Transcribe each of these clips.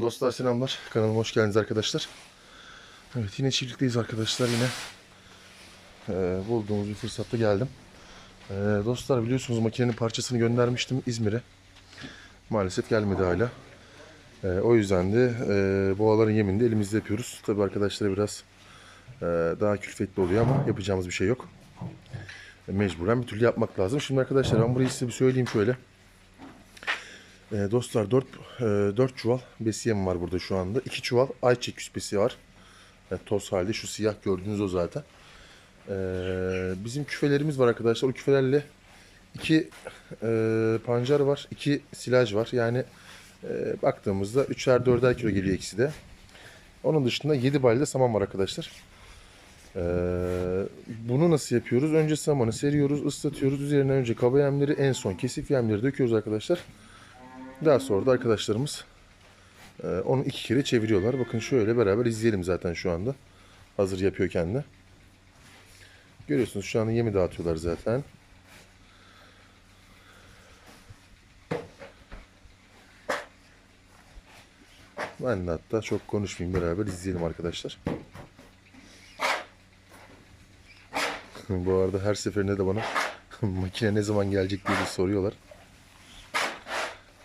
Dostlar selamlar. Kanalıma hoş geldiniz arkadaşlar. Evet yine çiftlikteyiz arkadaşlar yine. Ee, bulduğumuz bir fırsatta geldim. Ee, dostlar biliyorsunuz makinenin parçasını göndermiştim İzmir'e. Maalesef gelmedi hala. Ee, o yüzden de e, boğaların yemini de elimizde yapıyoruz. Tabi arkadaşlara biraz e, daha külfetli oluyor ama yapacağımız bir şey yok. E, mecburen bir türlü yapmak lazım. Şimdi arkadaşlar ben burayı size bir söyleyeyim şöyle. E, dostlar 4, 4 çuval besiyem var burada şu anda. 2 çuval ayçiçek küspesi var. E, toz halde şu siyah gördüğünüz o zaten. E, bizim küfelerimiz var arkadaşlar. O küfelerle 2 e, pancar var. 2 silaj var. Yani e, baktığımızda 3'er 4'er kilo geliyor ikisi de. Onun dışında 7 balde saman var arkadaşlar. E, bunu nasıl yapıyoruz? Önce samanı seriyoruz, ıslatıyoruz. Üzerine önce kaba yemleri, en son kesif yemleri döküyoruz arkadaşlar. Daha sonra da arkadaşlarımız e, onu iki kere çeviriyorlar. Bakın şöyle beraber izleyelim zaten şu anda. Hazır yapıyor kendi. Görüyorsunuz şu anda yemi dağıtıyorlar zaten. Ben de hatta çok konuşmayayım beraber izleyelim arkadaşlar. Bu arada her seferinde de bana makine ne zaman gelecek diye soruyorlar.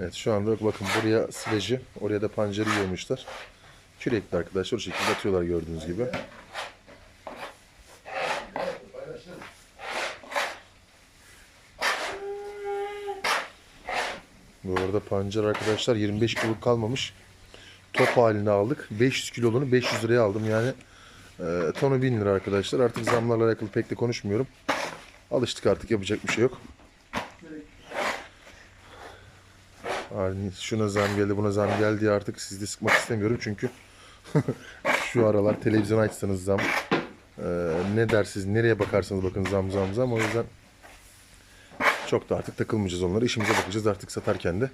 Evet şu anda bakın buraya silajı, oraya da pancarı yığmışlar. Kürekli arkadaşlar o şekilde atıyorlar gördüğünüz gibi. Bu arada pancar arkadaşlar 25 kilo kalmamış. Top haline aldık. 500 kiloluğunu 500 liraya aldım yani. E, tonu 1000 lira arkadaşlar. Artık zamlarla alakalı pek de konuşmuyorum. Alıştık artık yapacak bir şey yok. Yani şuna zam geldi buna zam geldi diye artık sizi de sıkmak istemiyorum çünkü şu aralar televizyon açsanız zam. Ee, ne dersiniz nereye bakarsanız bakın zam zam zam. O yüzden çok da artık takılmayacağız onlara. İşimize bakacağız artık satarken de.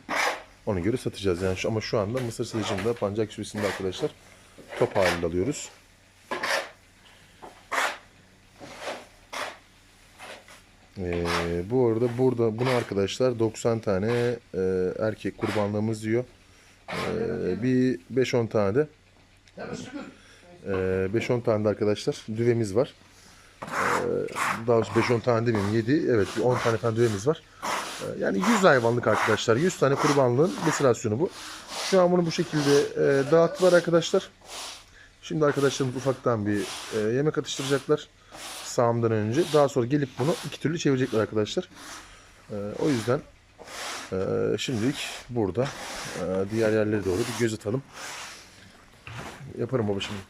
Ona göre satacağız. Yani şu, ama şu anda mısır sıvıcında pancak süresinde arkadaşlar top halinde alıyoruz. Ee, bu arada burada bunu arkadaşlar 90 tane e, erkek kurbanlığımız diyor. Ee, bir 5-10 tane de e, 5-10 tane de arkadaşlar düvemiz var. Ee, daha doğrusu 5-10 tane demeyeyim 7 evet bir 10 tane falan düvemiz var. Ee, yani 100 hayvanlık arkadaşlar 100 tane kurbanlığın besirasyonu bu. Şu an bunu bu şekilde e, dağıttılar arkadaşlar. Şimdi arkadaşlarımız ufaktan bir e, yemek atıştıracaklar sağımdan önce. Daha sonra gelip bunu iki türlü çevirecekler arkadaşlar. Ee, o yüzden e, şimdilik burada e, diğer yerlere doğru bir göz atalım. Yaparım baba şimdi.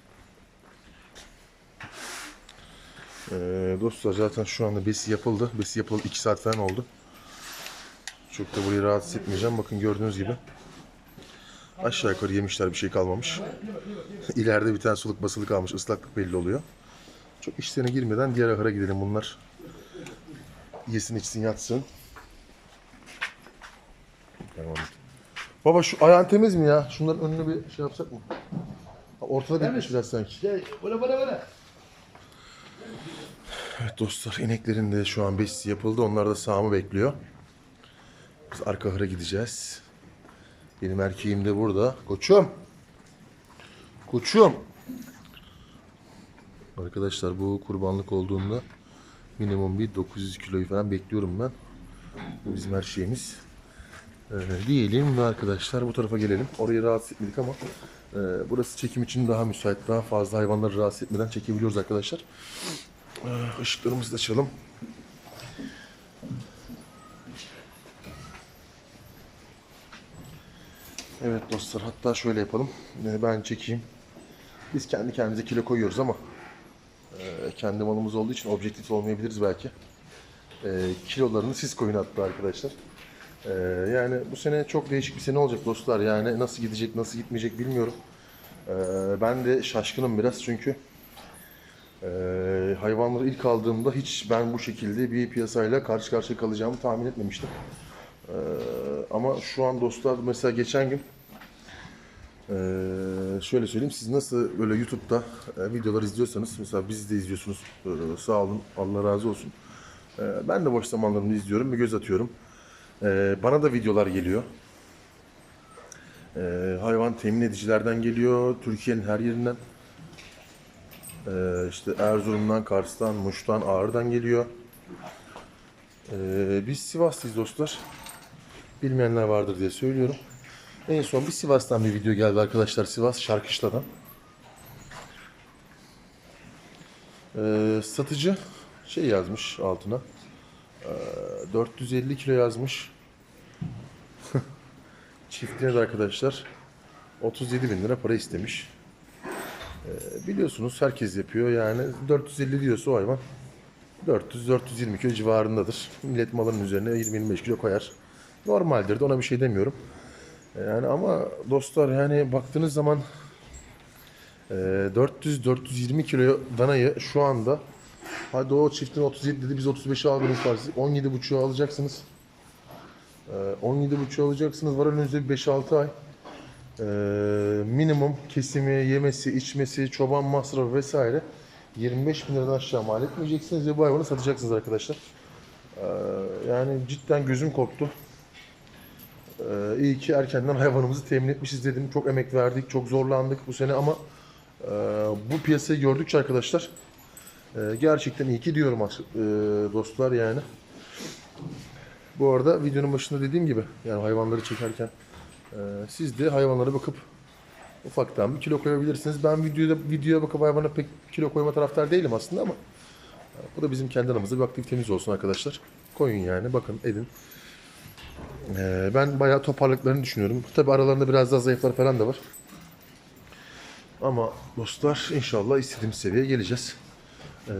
Ee, dostlar zaten şu anda besi yapıldı. Besi yapıldı 2 saat falan oldu. Çok da burayı rahatsız etmeyeceğim. Bakın gördüğünüz gibi. Aşağı yukarı yemişler bir şey kalmamış. İleride bir tane suluk basılı kalmış. ıslaklık belli oluyor. Çok işlerine girmeden diğer ahıra gidelim bunlar. Yesin içsin yatsın. Baba şu ayağın temiz mi ya? Şunların önünü bir şey yapsak mı? Ortada bitmiş biraz sanki. Şey, böyle böyle böyle. Evet dostlar ineklerin de şu an besisi yapıldı. Onlar da sağımı bekliyor. Biz arka ahıra gideceğiz. Benim erkeğim de burada. Koçum. Koçum. Arkadaşlar bu kurbanlık olduğunda minimum bir 900 kiloyu falan bekliyorum ben. Bizim her şeyimiz. Ee, diyelim ve arkadaşlar bu tarafa gelelim. Orayı rahatsız etmedik ama e, burası çekim için daha müsait. Daha fazla hayvanları rahatsız etmeden çekebiliyoruz arkadaşlar. Ee, ışıklarımızı da açalım. Evet dostlar hatta şöyle yapalım. Ee, Ben çekeyim. Biz kendi kendimize kilo koyuyoruz ama kendi malımız olduğu için objektif olmayabiliriz belki. E, kilolarını siz koyun hatta arkadaşlar. E, yani bu sene çok değişik bir sene olacak dostlar. Yani nasıl gidecek, nasıl gitmeyecek bilmiyorum. E, ben de şaşkınım biraz çünkü e, hayvanları ilk aldığımda hiç ben bu şekilde bir piyasayla karşı karşıya kalacağımı tahmin etmemiştim. E, ama şu an dostlar mesela geçen gün ee, şöyle söyleyeyim siz nasıl böyle YouTube'da e, videolar izliyorsanız mesela bizi de izliyorsunuz Ee, sağ olun Allah razı olsun. Ee, ben de boş zamanlarımda izliyorum bir göz atıyorum. Ee, bana da videolar geliyor. Ee, hayvan temin edicilerden geliyor. Türkiye'nin her yerinden. Ee, işte Erzurum'dan, Kars'tan, Muş'tan, Ağrı'dan geliyor. Ee, biz Sivaslıyız dostlar. Bilmeyenler vardır diye söylüyorum. En son bir Sivas'tan bir video geldi arkadaşlar. Sivas Şarkışla'dan. Ee, satıcı şey yazmış altına. Ee, 450 kilo yazmış. Çiftliğe de arkadaşlar 37 bin lira para istemiş. Ee, biliyorsunuz herkes yapıyor yani 450 diyorsa o hayvan 400-420 kilo civarındadır. Millet malının üzerine 20-25 kilo koyar. Normaldir de ona bir şey demiyorum. Yani ama dostlar yani baktığınız zaman e, 400-420 kilo danayı şu anda hadi o çiftin 37 dedi biz 35'e aldınız farkı 17,5'u alacaksınız. E, 17,5'u alacaksınız var önünüzde bir 5-6 ay. E, minimum kesimi, yemesi, içmesi, çoban masrafı vesaire 25 bin liradan aşağı mal etmeyeceksiniz ve bu hayvanı satacaksınız arkadaşlar. E, yani cidden gözüm korktu. Ee, iyi ki erkenden hayvanımızı temin etmişiz dedim. Çok emek verdik, çok zorlandık bu sene ama e, bu piyasayı gördükçe arkadaşlar e, gerçekten iyi ki diyorum e, dostlar yani. Bu arada videonun başında dediğim gibi yani hayvanları çekerken e, siz de hayvanlara bakıp ufaktan bir kilo koyabilirsiniz. Ben videoda videoya bakıp hayvana pek kilo koyma taraftar değilim aslında ama e, bu da bizim kendi aramızda bir aktivitemiz olsun arkadaşlar. Koyun yani bakın edin. Ee, ben bayağı toparlıklarını düşünüyorum. Tabi aralarında biraz daha zayıflar falan da var. Ama dostlar inşallah istediğimiz seviyeye geleceğiz. Ee,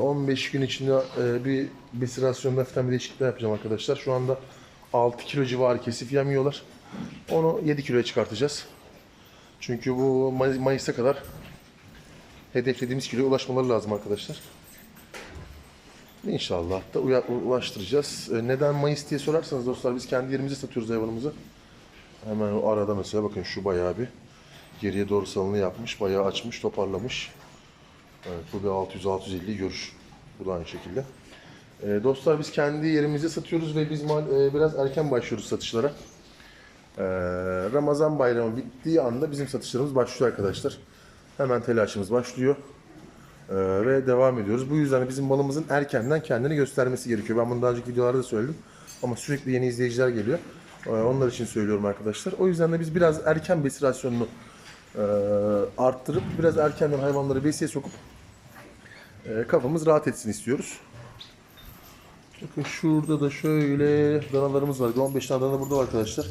15 gün içinde e, bir besirasyonda hafiften bir değişiklikler yapacağım arkadaşlar. Şu anda 6 kilo civarı kesif yemiyorlar. Onu 7 kiloya çıkartacağız. Çünkü bu May- Mayıs'a kadar hedeflediğimiz kiloya ulaşmaları lazım arkadaşlar. İnşallah da uya- ulaştıracağız. E, Neden Mayıs diye sorarsanız dostlar biz kendi yerimize satıyoruz hayvanımızı. Hemen o arada mesela bakın şu bayağı bir geriye doğru salını yapmış. Bayağı açmış, toparlamış. Evet bu bir 600-650 görür. Bu da aynı şekilde. E, dostlar biz kendi yerimize satıyoruz ve biz mal- e, biraz erken başlıyoruz satışlara. E, Ramazan bayramı bittiği anda bizim satışlarımız başlıyor arkadaşlar. Hemen telaşımız başlıyor. Ee, ve devam ediyoruz. Bu yüzden de bizim malımızın erkenden kendini göstermesi gerekiyor. Ben bunu daha önceki videolarda da söyledim. Ama sürekli yeni izleyiciler geliyor. Ee, onlar için söylüyorum arkadaşlar. O yüzden de biz biraz erken besirasyonunu e, arttırıp biraz erkenden hayvanları besiye sokup e, kafamız rahat etsin istiyoruz. Bakın şurada da şöyle danalarımız var. 15 tane dana burada var arkadaşlar.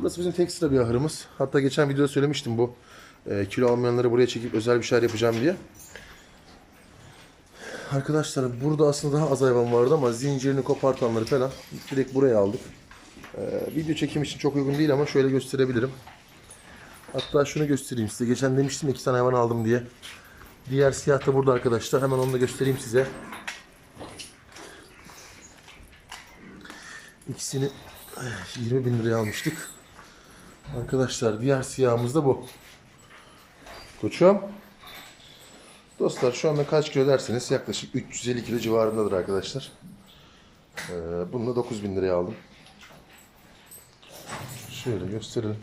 Burası bizim tek sıra bir ahırımız. Hatta geçen videoda söylemiştim bu e, kilo almayanları buraya çekip özel bir şeyler yapacağım diye. Arkadaşlar burada aslında daha az hayvan vardı ama zincirini kopartanları falan direkt buraya aldık. Ee, video çekim için çok uygun değil ama şöyle gösterebilirim. Hatta şunu göstereyim size. Geçen demiştim iki tane hayvan aldım diye. Diğer siyah da burada arkadaşlar. Hemen onu da göstereyim size. İkisini eh, 20 bin liraya almıştık. Arkadaşlar diğer siyahımız da bu. Koçum. Dostlar şu anda kaç kilo derseniz yaklaşık 350 kilo civarındadır arkadaşlar. Ee, bunu da 9000 liraya aldım. Şöyle gösterelim.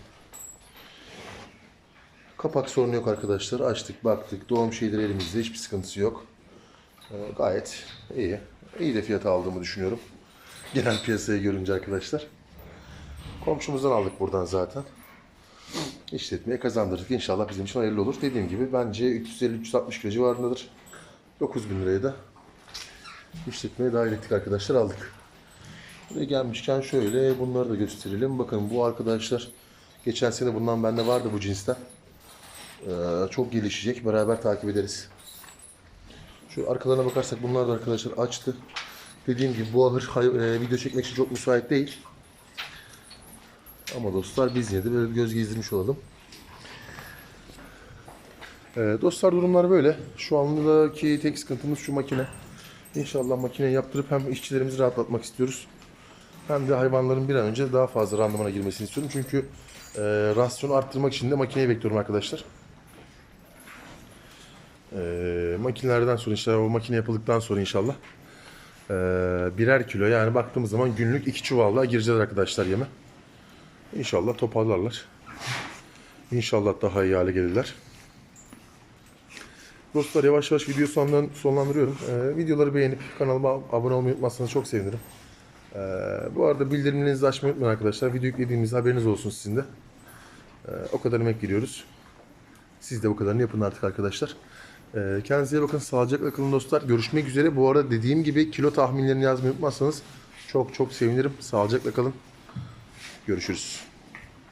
Kapak sorunu yok arkadaşlar. Açtık baktık. Doğum şeyleri elimizde. Hiçbir sıkıntısı yok. Ee, gayet iyi. İyi de fiyata aldığımı düşünüyorum. Genel piyasaya görünce arkadaşlar. Komşumuzdan aldık buradan zaten işletmeye kazandırdık. İnşallah bizim için hayırlı olur. Dediğim gibi bence 350-360 kilo civarındadır. 9 bin liraya da işletmeye dahil ettik arkadaşlar aldık. Buraya gelmişken şöyle bunları da gösterelim. Bakın bu arkadaşlar geçen sene bundan bende vardı bu cinsten. Ee, çok gelişecek. Beraber takip ederiz. Şu arkalarına bakarsak bunlar da arkadaşlar açtı. Dediğim gibi bu ahır e, video çekmek için çok müsait değil. Ama dostlar biz yine de böyle bir göz gezdirmiş olalım. Ee, dostlar durumlar böyle. Şu andaki tek sıkıntımız şu makine. İnşallah makineyi yaptırıp hem işçilerimizi rahatlatmak istiyoruz. Hem de hayvanların bir an önce daha fazla randımana girmesini istiyorum. Çünkü e, rasyonu arttırmak için de makineyi bekliyorum arkadaşlar. E, makinelerden sonra işte o makine yapıldıktan sonra inşallah e, birer kilo yani baktığımız zaman günlük iki çuvalla gireceğiz arkadaşlar yeme. İnşallah toparlarlar. İnşallah daha iyi hale gelirler. Dostlar yavaş yavaş video sonlan, sonlandırıyorum. Ee, videoları beğenip kanalıma abone olmayı unutmazsanız çok sevinirim. Ee, bu arada bildirimlerinizi açmayı unutmayın arkadaşlar. Video yüklediğimiz haberiniz olsun sizin de. Ee, o kadar emek giriyoruz. Siz de bu kadarını yapın artık arkadaşlar. Ee, kendinize bakın. Sağlıcakla kalın dostlar. Görüşmek üzere. Bu arada dediğim gibi kilo tahminlerini yazmayı unutmazsanız çok çok sevinirim. Sağlıcakla kalın. Görüşürüz.